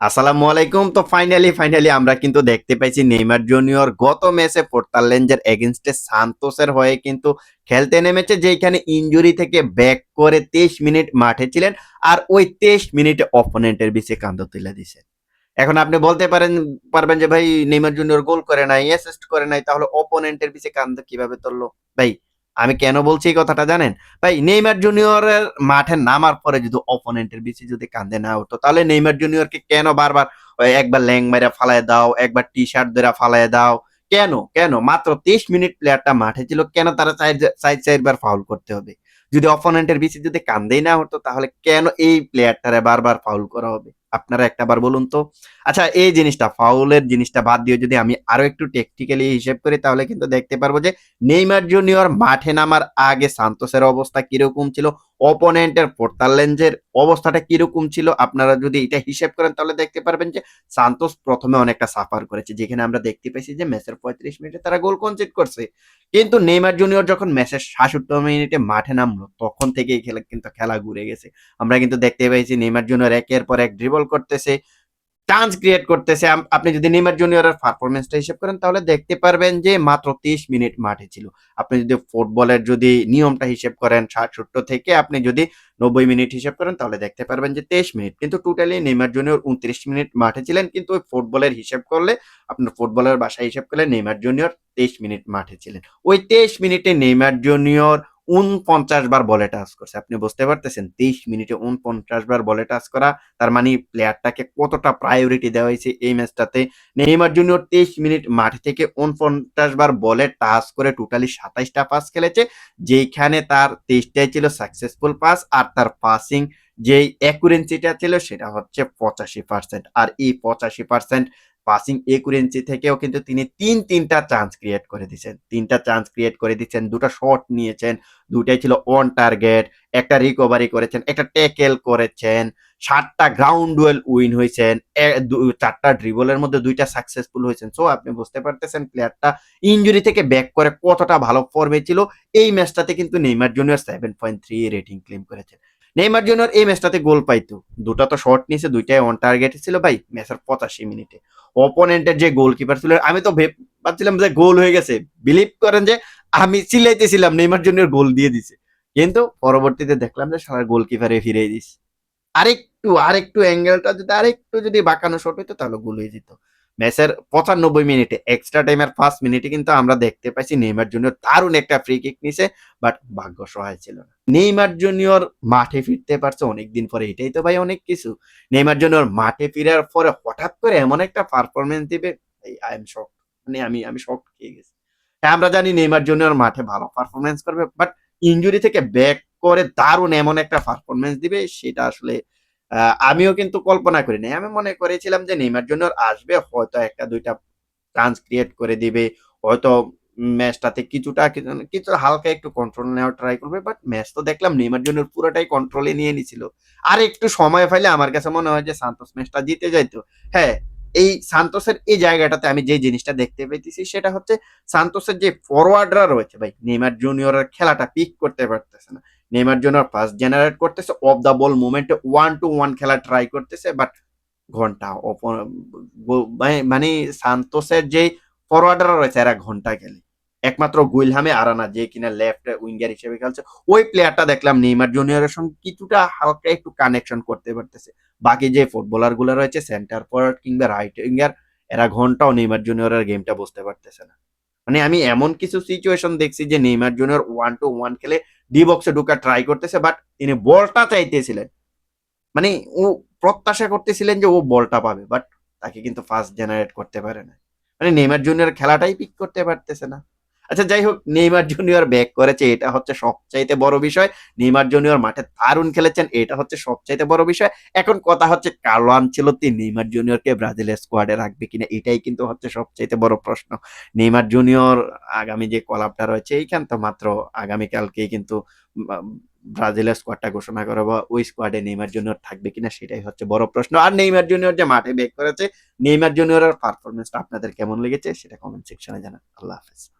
আসসালামু আলাইকুম। তো ফাইনালি ফাইনালি আমরা কিন্তু দেখতে পাইছি নেইমার জুনিয়র গত ম্যাচে পোর্টারল্যান্ডের এগেনস্টে সান্তোসের হয়ে কিন্তু খেলতে নেমেছে যেখানে ইনজুরি থেকে ব্যাক করে তেইশ মিনিট মাঠে ছিলেন আর ওই তেইশ মিনিটে অপোনেন্টের বিচে কান্দ তুলে দিছে। এখন আপনি বলতে পারেন, পারবেন যে ভাই নেইমার জুনিয়র গোল করে নাই অ্যাসিস্ট করে নাই, তাহলে অপোনেন্টের বিচে কান্দ কীভাবে তুললো? ভাই আমি কেন বলছি এই কথাটা জানেন? ভাই, নেইমার জুনিয়রের মাঠে নামার পরে যদি অপোনেন্টের বিচে যদি কান্দে না হতো, তাহলে নেইমার জুনিয়রকে কেন বারবার একবার ল্যাং মেরে ফালায় দাও, একবার টি শার্ট ধরে ফালায় দাও? কেন? কেন? মাত্র তেইশ মিনিট প্লেয়ারটা মাঠে ছিল, কেন তারা সাইড চারবার ফাউল করতে হবে? যদি অপোনেন্টের বিচে যদি কান্দেই না হতো, তাহলে কেন এই প্লেয়ারটারে বারবার ফাউল করা হবে? আপনারা একটা বার বলুন তো। আচ্ছা এই জিনিসটা, ফাউলের জিনিসটা বাদ দিয়ে যদি আমি আরও একটু টেকনিক্যালি হিসেব করি, তাহলে কিন্তু দেখতে পারব যে নেইমার জুনিয়র মাঠে নামার আগে সান্তোসের অবস্থা কীরকম ছিল অপোনেন্টের পোর্টারল্যান্ডের অবস্থাটা কীরকম ছিল? আপনারা যদি এটা হিসেব করেন, তাহলে দেখতে পারবেন যে সান্তোস প্রথমে অনেকটা সাফার করেছে। যেখানে আমরা দেখতে পেয়েছি যে ম্যাচের পঁয়ত্রিশ মিনিটে তারা গোল কনসিড করছে। কিন্তু নেইমার জুনিয়র যখন ম্যাচের সাতষট্টি মিনিটে মাঠে নামলো, তখন থেকেই খেলা কিন্তু খেলা ঘুরে গেছে। আমরা কিন্তু দেখতে পেয়েছি নেইমার জুনিয়র একের পর এক ড্রিবল করতেছে। চান্স ক্রিয়েট করতেছে আপনি যদি নেইমার জুনিয়রের পারফরমেন্সটা হিসেব করেন, তাহলে দেখতে পারবেন যে মাত্র 30 মিনিট মাঠে ছিল। আপনি যদি ফুটবলের যদি নিয়মটা হিসেব করেন সাতষট্টি থেকে আপনি যদি নব্বই মিনিট হিসেব করেন, তাহলে দেখতে পারবেন যে তেইশ মিনিট। কিন্তু টোটালি নেইমার জুনিয়র উনত্রিশ মিনিট মাঠে ছিলেন, কিন্তু ওই ফুটবলের হিসেব করলে, আপনার ফুটবলের বাসায় হিসেব করলে নেইমার জুনিয়র তেইশ মিনিট মাঠে ছিলেন। ওই তেইশ মিনিটে নেইমার জুনিয়র উনপঞ্চাশ বার বলে টাচ করছে। আপনি বুঝতে পারতেছেন, তেইশ মিনিটে উনপঞ্চাশ বার বলে টাচ করা, তার মানে প্লেয়ারটাকে কতটা প্রায়োরিটি দেওয়া হয়েছে এই ম্যাচটাতে নেইমার জুনিয়র তেইশ মিনিট মাঠ থেকে উনপঞ্চাশ বার বলে টাচ করে টোটালি সাতাইশটা পাস খেলেছে যেখানে তার তেইশটাই ছিল সাকসেসফুল পাস আর তার পাসিং যেই অ্যাকুরেন্সিটা ছিল সেটা হচ্ছে পঁচাশি পার্সেন্ট আর এই পঁচাশি পার্সেন্ট পাসিং একুরেন্সি থেকেও কিন্তু তিনি তিন, তিনটা চান্স ক্রিয়েট করে দিচ্ছেন তিনটা চান্স ক্রিয়েট করে দিচ্ছেন দুটো শট নিয়েছেন দুটাই ছিল অন টার্গেট একটা রিকভারি করেছেন, একটা ট্যাকেল করেছেন, সাতটা গ্রাউন্ড ডুয়েল উইন হয়েছেন চারটা ড্রিবলের মধ্যে দুইটা সাকসেসফুল হয়েছেন। সো আপনি বুঝতে পারতেছেন প্লেয়ারটা ইঞ্জুরি থেকে ব্যাক করে কতটা ভালো ফর্মে ছিল। এই ম্যাচটাতে কিন্তু Neymar junior seven point three rating claim করেছেন। নেইমার জুনিয়র এই ম্যাচটাতে গোল পাইতো। দুটা তো শট নিয়েছে, দুইটাই অন টার্গেট ছিল ভাই, ম্যাচের পঁচাশি মিনিটে। অপোনেন্টের যে গোলকিপার ছিল, আমি তো ভেব- ভাবছিলাম যে গোল হয়ে গেছে। বিলিভ করেন যে, আমি চিল্লাইতেছিলাম, নেইমার জুনিয়র গোল দিয়ে দিছে। কিন্তু পরবর্তীতে দেখলাম যে, সারা গোলকিপারে ফিরে দিস আরেকটু আরেকটু অ্যাঙ্গেলটা যদি, আরেকটু যদি বাঁকানো শট হইতো, তাহলে গোল হয়ে যেত। ম্যাচের পঁচানব্বই মিনিটে এক্সট্রা টাইমের ফার্স্ট মিনিটে কিন্তু আমরা দেখতে পাইছি নেইমার জুনিয়র দারুণ একটা ফ্রি কিক নিছে বাট ভাগ্য সহায় ছিল না। নেইমার জুনিয়র মাঠে ফিরতে পারছে অনেকদিন পরে, এটাই তো ভাই অনেক কিছু। নেইমার জুনিয়র মাঠে ফিরার পরে হঠাৎ করে এমন একটা পারফরমেন্স দিবে আই এম শক মানে আমি আমি শক খেয়ে গেছি। হ্যাঁ আমরা জানি নেইমার জুনিয়র মাঠে ভালো পারফরমেন্স করবে বাট ইনজুরি থেকে ব্যাক করে দারুণ এমন একটা পারফরমেন্স দিবে, সেটা আসলে আমিও কিন্তু কল্পনা করি নাই। আমি মনে করেছিলাম যে নেইমার জুনিয়র আসবে, হয়তো একটা দুইটা চান্স ক্রিয়েট করে দিবে, হয়তো ম্যাচটাতে কিছুটা কিছু- হালকা একটু কন্ট্রোল নেওয়ার ট্রাই করবে বাট ম্যাচ তো দেখলাম নেইমার জুনিয়র পুরোটাই কন্ট্রোলে নিয়ে নিছিল। আর একটু সময় পাইলে আমার কাছে মনে হয় যে সান্তোস ম্যাচটা জিতে যাইতো। হ্যাঁ এই সান্তোসের এই জায়গাটাতে আমি যে জিনিসটা দেখতে পেয়েছি সেটা হচ্ছে সান্তোসের যে ফরওয়ার্ডরা রয়েছে, ভাই, নেইমার জুনিয়রের খেলাটা পিক করতে পারতেছে না। নেইমার জুনিয়র পাস জেনারেট করতেছে অফ দ্য বল মুভমেন্টে ওয়ান টু ওয়ান খেলা ট্রাই করতেছে বাট ঘণ্টা মানে- মানে সান্তোসের যে ফরওয়ার্ডরা রয়েছে, এরা ঘণ্টা গেলে একমাত্র গুইলহামে আরানা, যে কিনা লেফট উইঙ্গার হিসেবে খেলছে। ওই প্লেয়ারটা দেখলাম নেইমার জুনিয়রের সঙ্গে কিছুটা হালকা একটু কানেকশন করতে পারতেছে। বাকি যে ফুটবলারগুলো রয়েছে সেন্টার ফরওয়ার্ড কিংবা রাইট উইঙ্গার এরা ঘন্টাও নেইমার জুনিয়রের গেমটা বুঝতে পারতেছে না। মানে আমি এমন কিছু সিচুয়েশন দেখছি যে Neymar junior one two one খেলে ডি বক্সে ঢুকা ট্রাই করতেছে বাট তিনি বলটা চাইতেছিলেন। মানে ও প্রত্যাশা করতেছিলেন যে ও বলটা পাবে বাট তাকে কিন্তু ফার্স্ট জেনারেট করতে পারে না মানে নেইমার জুনিয়র খেলাটাই পিক করতে পারতেছে না। আচ্ছা যাই হোক, নেইমার জুনিয়র ব্যাক করেছে, এটা হচ্ছে সবচাইতে বড় বিষয়। নেইমার জুনিয়র মাঠে দারুণ খেলেছেন, এটা হচ্ছে সবচাইতে বড় বিষয়। এখন কথা হচ্ছে, কার্লো আনচেলত্তি নেইমার জুনিয়রকে ব্রাজিলের স্কোয়াডে রাখবে কিনা, এটাই কিন্তু হচ্ছে সবচাইতে বড় প্রশ্ন। নেইমার জুনিয়র আগামী যে কলাপটা রয়েছে, এইখান তো মাত্র আগামীকালকেই কিন্তু ব্রাজিলের স্কোয়াডটা ঘোষণা করা বা ওই স্কোয়াডে নেইমার জুনিয়র থাকবে কিনা, সেটাই হচ্ছে বড় প্রশ্ন। আর নেইমার জুনিয়র যে মাঠে বেক করেছে, নেইমার জুনিয়রের পারফরমেন্সটা আপনাদের কেমন লেগেছে, সেটা কমেন্ট সেকশনে জানান। আল্লাহ হাফেজ।